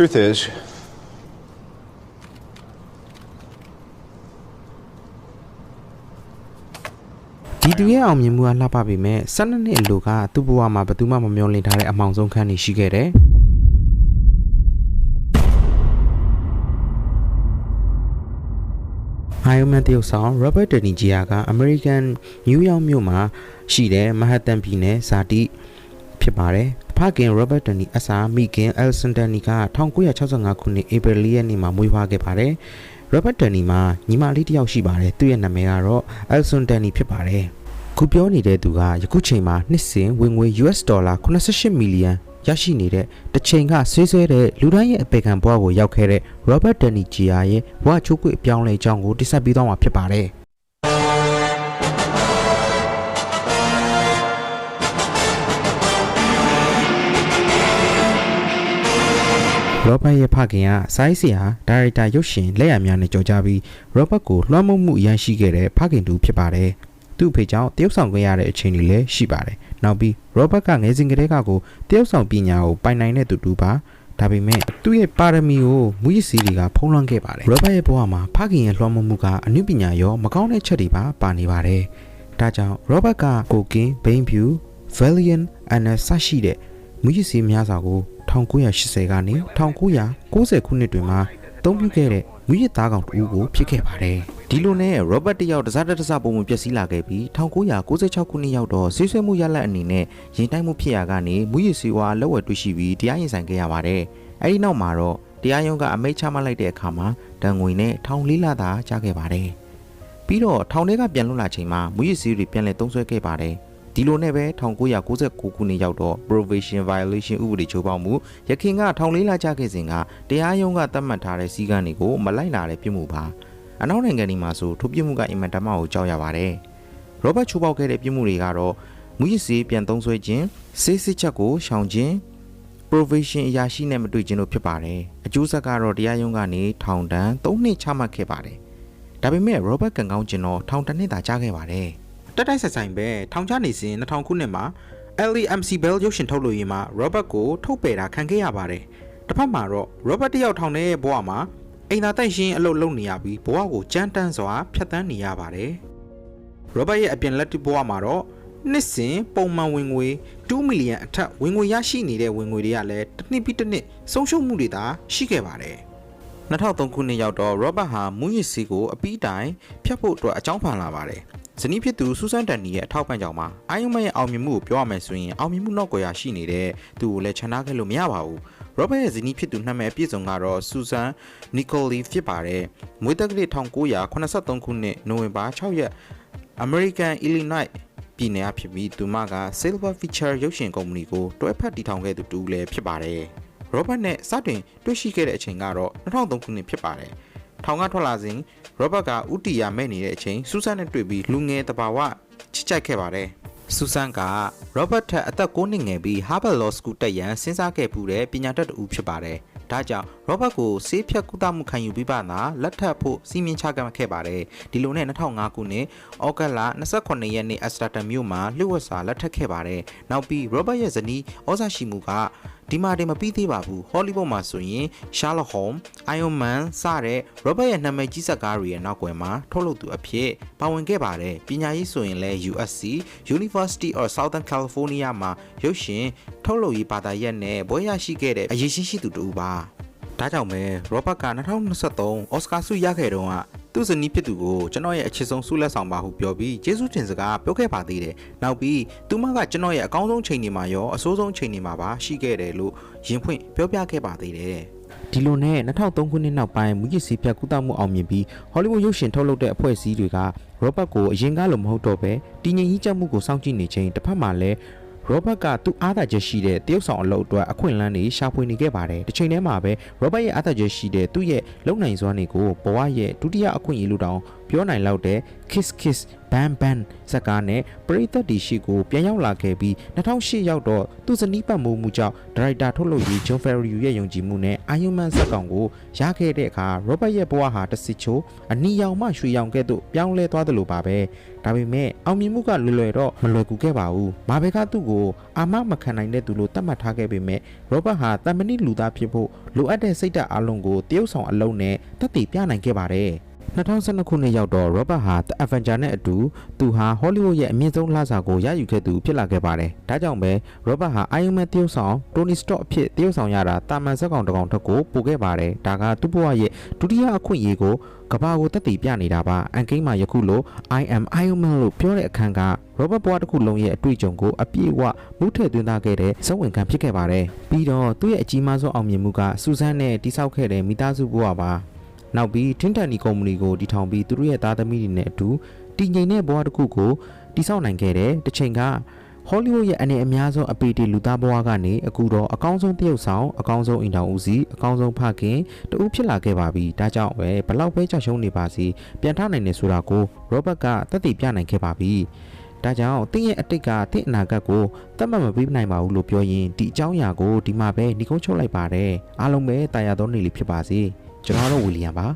Truth is, ဒီသူရဲ့အောင်မြင်မှုကလှပပေမဲ့12နှစ်အလိုကသူ့ဘဝမှာဘယ်သူမှမမျှော်လင့်ထားတဲ့အမောင်ဆုံးခန်းတွေရှိခဲ့တယ်။ Iron Man တရုတ်ဆောင် Robert De Niro က American New York မြို့မှာရှိတဲ့ Manhattan ပြည်နယ်ဇာတိဖြစ်ပါတယ်။ ဖခင် Robert De Niro အစားမိခင် Alison De Niro က1965ခုနှစ် April ရက်နေ့မှာမွေးဖွားခဲ့ပါတယ်။ Robert De Niro မှာညီမလေးတစ်ယောက်ရှိပါတယ်။သူ့ရဲ့နာမည်ကတော့ Alison De Niro ဖြစ်ပါတယ်။ခုပြောနေတဲ့သူကယခုချိန်မှာနှစ်စဉ်ဝင်ငွေ US ဒေါ်လာ88မီလီယံရရှိနေတဲ့တစ်ချိန်ကဆွေးဆွဲတဲ့လူတိုင်းရဲ့အပေခံဘဝကိုရောက်ခဲ့တဲ့ Robert De Niro ရဲ့ဘဝချိုးကွေ့အပြောင်းလဲအကြောင်းကိုတိဆက်ပေးသွားမှာဖြစ်ပါတယ်။ Robert ရဲ့ဖခင်ကစိုင်းစီဟာဒါရိုက်တာရုပ်ရှင်လက်ရများနဲ့ကြော်ကြပြီး Robert ကိုလွှမ်းမိုးမှုအရန်ရှိခဲ့တဲ့ဖခင်တူဖြစ်ပါတယ်။သူ့အဖေကြောင့်တရုတ်ဆောင်ခွင့်ရတဲ့အချိန်တွေလည်းရှိပါတယ်။နောက်ပြီး Robert ကငယ်စဉ်ကတည်းကကိုတရုတ်ဆောင်ပညာကိုပိုင်နိုင်တဲ့သူတူပါဒါပေမဲ့သူ့ရဲ့ပါရမီကိုမူရစီတွေကဖုံးလွှမ်းခဲ့ပါတယ်။ Robert ရဲ့ဘဝမှာဖခင်ရဲ့လွှမ်းမိုးမှုကအမှုပညာရောမကောင်းတဲ့ချက်တွေပါပါနေပါတယ်။ဒါကြောင့် Robert ကကိုကင်းဘိန်းဖြူ Valiant and ဆရှိတဲ့မူရစီများစွာကို 1980ကနေ1990ခုနှစ်တွင်မှအသုံးပြုခဲ့တဲ့မူရစ်သားကောင်တူကိုဖြစ်ခဲ့ပါတယ်။ဒီလိုနဲ့ Robert တယောက်တစားတစားပုံမှန်ပျက်စီးလာခဲ့ပြီး1996ခုနှစ်ရောက်တော့ဆေးဆွဲမှုရလဒ်အနေနဲ့ရင်တိုက်မှုဖြစ်ရာကနေမူရစ်စီဝါလက်ဝယ်တွေ့ရှိပြီးတရားရင်ဆိုင်ခဲ့ရပါတယ်။အဲဒီနောက်မှာတော့တရားရုံးကအမိန့်ချမှတ်လိုက်တဲ့အခါမှာတန်ငွေနဲ့ထောင်လေးလသာကြားခဲ့ပါတယ်။ပြီးတော့ထောင်ထဲကပြန်လွတ်လာချိန်မှာမူရစ်စီတွေပြန်လည်သုံးစွဲခဲ့ပါတယ်။ ဒီလိုနဲ့ပဲ1999ခုနှစ်ရောက်တော့ probation violation ဥပဒေချိုးဖောက်မှုရခင်ကထောင်လေးလကြခဲ့စဉ်ကတရားရုံးကသတ်မှတ်ထားတဲ့စည်းကမ်းတွေကိုမလိုက်နာတဲ့ပြစ်မှုပါအနောက်နိုင်ငံတွေမှာဆိုထိုပြစ်မှုကအင်မတန်မှကိုကြောက်ရပါတယ်ရောဘတ်ချိုးဖောက်ခဲ့တဲ့ပြစ်မှုတွေကတော့မူရစ်စေးပြန်သုံးဆွဲခြင်းစေးစစ်ချက်ကိုရှောင်ခြင်း probation အရာရှိနဲ့မတွေ့ခြင်းတို့ဖြစ်ပါတယ်အကျိုးဆက်ကတော့တရားရုံးကနေထောင်ဒဏ်3နှစ်ချမှတ်ခဲ့ပါတယ်ဒါပေမဲ့ Robert ကန်ကောင်းကျင်တော့ထောင်တစ်နှစ်သာကြားခဲ့ပါတယ် တက်တိုက်ဆက်ဆိုင်ပဲထောင်ချနေစဉ်2000ခုနှစ်မှာ LAMC Bell ရုပ်ရှင်ထုတ်လို့ရင်းမှာ Robert ကိုထုတ်ပယ်တာခံခဲ့ရပါတယ်။တစ်ဖက်မှာတော့ Robert တယောက်ထောင်တဲ့ဘဝမှာအိမ်သာတိုက်ရှင်အလုပ်လုပ်နေရပြီးဘဝကိုကြမ်းတမ်းစွာဖျက်ဆီးနေရပါတယ်။ Robert ရဲ့အပြင်လက်တူဘဝမှာတော့နှစ်စဉ်ပုံမှန်ဝင်ငွေ2မီလီယံအထက်ဝင်ငွေရရှိနေတဲ့ဝင်ငွေတွေကလည်းတစ်နှစ်ပြီးတစ်နှစ်ဆုံးရှုံးမှုတွေသာရှိခဲ့ပါတယ်။2003ခုနှစ်ရောက်တော့ Robert ဟာမူရစ်စီကိုအပီးတိုင်ဖျက်ဖို့အတွက်အကြောင်းဖန်လာပါတယ်။ ဇနီးဖြစ်သူဆူဆန်တန်နီရဲ့အထောက်ပံ့ကြောင့်ပါအာယုံမရဲ့အောင်မြင်မှုကိုပြောရမယ်ဆိုရင်အောင်မြင်မှုနောက်ကွယ်ရာရှိနေတဲ့သူကိုလည်းခြံထားခဲ့လို့မရပါဘူးရောဘတ်ရဲ့ဇနီးဖြစ်သူနှံ့မဲ့အပြည့်စုံကတော့ဆူဆန်နီကိုလီဖြစ်ပါတယ်မွေးတက်ကလေး1983ခုနှစ်နိုဝင်ဘာ6ရက် American Illinois ပြည်နယ်ဖြစ်ပြီးသူမက Silver Feature ရုပ်ရှင်ကုမ္ပဏီကိုတွဲဖက်တည်ထောင်ခဲ့သူတူလည်းဖြစ်ပါတယ်ရောဘတ်နဲ့စတင်တွေ့ရှိခဲ့တဲ့အချိန်ကတော့2003ခုနှစ်ဖြစ်ပါတယ် ထောင်ကထွက်လာစဉ်ရောဘတ်ကဥတီယာမဲ့နေတဲ့အချိန်ဆူဆန်နဲ့တွေ့ပြီးလူငယ်တဘာဝချစ်ကြိုက်ခဲ့ပါတယ်ဆူဆန်ကရောဘတ်ထက်အသက်9နှစ်ငယ်ပြီး Harvard Law School တက်ရန်စဉ်းစားခဲ့ပူတဲ့ပညာတတ်တူဖြစ်ပါတယ်။ဒါကြောင့်ရောဘတ်ကိုဆေးဖြတ်ကုသမှုခံယူပြီးပါနာလက်ထပ်ဖို့စီမင်းချခဲ့ပါတယ်။ဒီလိုနဲ့2005ခုနှစ်ဩဂတ်လ28ရက်နေ့အက်စတာတန်မြို့မှာလျှို့ဝှက်စာလက်ထပ်ခဲ့ပါတယ်။နောက်ပြီးရောဘတ်ရဲ့ဇနီးဩဇာရှိမှုက ဒီမှာတင်မပြီးသေးပါဘူးဟောလိဝုဒ်မှာဆိုရင် Sherlock Holmes, Iron Man စတဲ့ Robert ရဲ့နာမည်ကြီးဇာတ်ကားတွေရဲ့နောက်ွယ်မှာထုတ်လုပ်သူအဖြစ်ပါဝင်ခဲ့ပါတယ်ပညာရေးဆိုရင်လည်း USC University of Southern California မှာရုပ်ရှင်ထုတ်လုပ်ရေးဘာသာရပ်နဲ့ဘွဲရရှိခဲ့တဲ့အရေးရှိရှိသူတူပါဒါကြောင့်ပဲ Robert က2023 Oscar ဆုရခဲ့တုန်းက သူ့ဇနီးဖြစ်သူကိုကျွန်တော်ရဲ့အချစ်ဆုံးဆုလက်ဆောင်ပါဟုပြောပြီးကျေးဇူးတင်စကားပြောခဲ့ပါသေးတယ်။နောက်ပြီးသူမကကျွန်တော်ရဲ့အကောင်းဆုံးချိန်တွေမှာရောအဆိုးဆုံးချိန်တွေမှာပါရှိခဲ့တယ်လို့ရင်ဖွင့်ပြောပြခဲ့ပါသေးတယ်။ဒီလိုနဲ့2003ခုနှစ်နောက်ပိုင်းမူရစ်စီဖြတ်ကူးတာမှုအောင်မြင်ပြီးဟောလိဝုဒ်ရုပ်ရှင်ထုတ်လုပ်တဲ့အဖွဲ့အစည်းတွေကရောဘတ်ကိုအရင်ကလိုမဟုတ်တော့ပဲတည်ငြိမ်ကြီးကြပ်မှုကိုစောင့်ကြည့်နေချိန်တစ်ဖက်မှာလည်း ရောဘတ်ကသူ့အားသာချက်ရှိတဲ့တရုတ်ဆောင်အလုပ်အတွက်အခွင့်အလမ်းတွေရှာဖွေနေခဲ့ပါတယ်။တစ်ချိန်တည်းမှာပဲရောဘတ်ရဲ့အားသာချက်ရှိတဲ့သူ့ရဲ့လုံနိုင်စွမ်းတွေကိုဘဝရဲ့ဒုတိယအခွင့်အရေးလို့တောင် ပြောနိုင်လောက်တဲ့ Kiss Kiss Ban Ban ဇာတ်ကားနဲ့ပရိသတ်တီရှိကိုပြန်ရောက်လာခဲ့ပြီး2008ရောက်တော့သူဇနီးပတ်မိုးမှုကြောင့်ဒါရိုက်တာထုတ်လုပ်ရေး John Favreau ရဲ့ယုံကြည်မှုနဲ့ Iron Man ဇာတ်ကောင်ကိုရခဲ့တဲ့အခါ Robert ရဲ့ဘဝဟာတစ်စစ်ချိုးအနီရောင်မှရွှေရောင်ကဲ့သို့ပြောင်းလဲသွားတယ်လို့ပါပဲဒါပေမဲ့အောင်မြင်မှုကလွယ်လွယ်တော့မလွယ်ကူခဲ့ပါဘူးမာဘယ်ကသူ့ကိုအာမမခံနိုင်တဲ့သူလို့သတ်မှတ်ထားခဲ့ပေမဲ့ Robert ဟာတမန်နစ်လူသားဖြစ်ဖို့လိုအပ်တဲ့စိတ်ဓာတ်အလုံးကိုတရုပ်ဆောင်အလုံးနဲ့တက်တည်ပြနိုင်ခဲ့ပါတယ် 2012ခုနှစ်ရောက်တော့ Robert ဟာ The Avenger နဲ့အတူသူဟာ Hollywood ရဲ့အမြင့်ဆုံးလှစာကိုရယူခဲ့သူဖြစ်လာခဲ့ပါတယ်။ဒါကြောင့်ပဲ Robert ဟာ Iron Man တရုပ်ဆောင် Tony Stark အဖြစ်တရုပ်ဆောင်ရတာတာမန်ဇက်ကောင်တစ်ကောင်တစ်ကိုပို့ခဲ့ပါတယ်။ဒါကသူ့ဘဝရဲ့ဒုတိယအခွင့်အရေးကိုကဘာကိုတက်တည်ပြနေတာပါ။အန်ကိန်းမှာယခုလို I am Iron Man လို့ပြောတဲ့အခန်းက Robert ဘဝတစ်ခုလုံးရဲ့အတွေ့အကြုံကိုအပြည့်အဝမူးထည့်သွင်းသားခဲ့တဲ့ဇက်ဝင်ခံဖြစ်ခဲ့ပါတယ်။ပြီးတော့သူ့ရဲ့အကြီးမားဆုံးအောင်မြင်မှုကစူဇန်နဲ့တိဆောက်ခဲ့တဲ့မိသားစုဘဝပါ။ နောက်ပြီးထင်းတန်နီကုမ္ပဏီကိုတည်ထောင်ပြီးသူတို့ရဲ့သားသမီးတွေနဲ့အတူတည်ငြိမ်တဲ့ဘဝတစ်ခုကိုတည်ဆောက်နိုင်ခဲ့တဲ့တစ်ချိန်ကဟောလိဝုဒ်ရဲ့အနေအများဆုံးအပေတီလူသားဘဝကနေအခုတော့အကောင်းဆုံးတရုပ်ဆောင်အကောင်းဆုံးအိမ်တော်ဦးစီးအကောင်းဆုံးဖခင်တူဖြစ်လာခဲ့ပါပြီဒါကြောင့်ပဲဘလောက်ပဲကြောက်ရှုံးနေပါစီပြန်ထနိုင်နေဆိုတာကိုရောဘတ်ကသက်သေပြနိုင်ခဲ့ပါပြီဒါကြောင့်တင်းရဲ့အတိတ်ကတင်းအနာဂတ်ကိုတတ်မှတ်မပေးနိုင်ပါဘူးလို့ပြောရင်ဒီအကြောင်းအရာကိုဒီမှာပဲညီကုန်းချုပ်လိုက်ပါတယ်အားလုံးပဲတာယာသောနေလေးဖြစ်ပါစေ ကျွန်တော်တို့ဝီလီယံပါ